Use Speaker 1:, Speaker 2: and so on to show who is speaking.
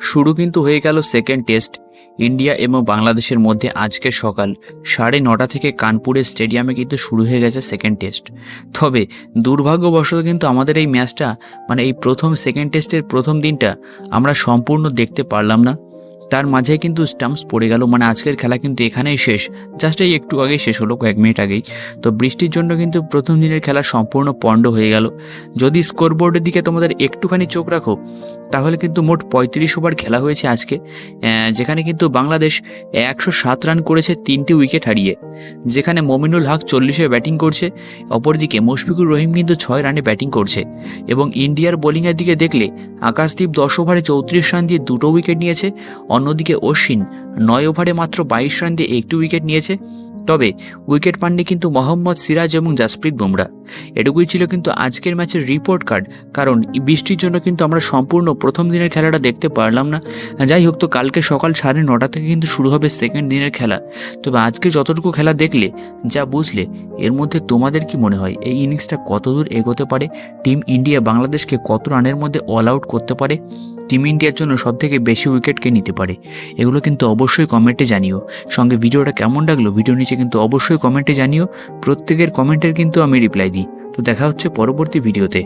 Speaker 1: শুরু কিন্তু হয়ে গেল সেকেন্ড টেস্ট ইন্ডিয়া এবং বাংলাদেশের মধ্যে আজকে সকাল সাড়ে নটা থেকে কানপুরের স্টেডিয়ামে কিন্তু শুরু হয়ে গেছে সেকেন্ড টেস্ট তবে দুর্ভাগ্যবশত কিন্তু আমাদের এই ম্যাচটা মানে এই প্রথম সেকেন্ড টেস্টের প্রথম দিনটা আমরা সম্পূর্ণ দেখতে পারলাম না। তার মাঝে কিন্তু স্টাম্পস পড়ে গেল। মানে আজকের খেলা কিন্তু এখানেই শেষ। জাস্ট এই একটু আগেই শেষ হলো, কয়েক মিনিট আগেই। তো বৃষ্টির জন্য কিন্তু প্রথম দিনের খেলা সম্পূর্ণ পণ্ড হয়ে গেল। যদি স্কোরবোর্ডের দিকে তোমাদের একটুখানি চোখ রাখো, তাহলে কিন্তু মোট পঁয়ত্রিশ ওভার খেলা হয়েছে আজকে। যেখানে কিন্তু বাংলাদেশ একশো সাত রান করেছে, তিনটি উইকেট হারিয়ে। যেখানে মমিনুল হক চল্লিশে ব্যাটিং করছে, অপরদিকে মুশফিকুর রহিম কিন্তু ছয় রানে ব্যাটিং করছে। এবং ইন্ডিয়ার বোলিংয়ের দিকে দেখলে, আকাশদীপ দশ ওভারে চৌত্রিশ রান দিয়ে দুটো উইকেট নিয়েছে। অন্যদিকে অশ্বিন নয় ওভারে মাত্র বাইশ রান দিয়ে একটি উইকেট নিয়েছে। তবে উইকেট পাননি কিন্তু মোহাম্মদ সিরাজ এবং জাসপ্রীত বুমরা। এটুকুই ছিল কিন্তু আজকের ম্যাচের রিপোর্ট কার্ড, কারণ বৃষ্টির জন্য কিন্তু আমরা সম্পূর্ণ প্রথম দিনের খেলাটা দেখতে পারলাম না। যাই হোক, তো কালকে সকাল সাড়ে নটা থেকে কিন্তু শুরু হবে সেকেন্ড দিনের খেলা। তবে আজকে যতটুকু খেলা দেখলে, যা বুঝলে, এর মধ্যে তোমাদের কি মনে হয়? এই ইনিংসটা কতদূর এগোতে পারে? টিম ইন্ডিয়া বাংলাদেশকে কত রানের মধ্যে অল আউট করতে পারে? টিম ইন্ডিয়ার জন্য সবথেকে বেশি উইকেটকে নিতে পারে, এগুলো কিন্তু অবশ্যই কমেন্টে জানিও। সঙ্গে ভিডিওটা কেমন লাগল ভিডিও নিচে কিন্তু অবশ্যই কমেন্টে জানিও। প্রত্যেকের কমেন্টের কিন্তু আমি রিপ্লাই দিই। তো দেখা হচ্ছে পরবর্তী ভিডিওতে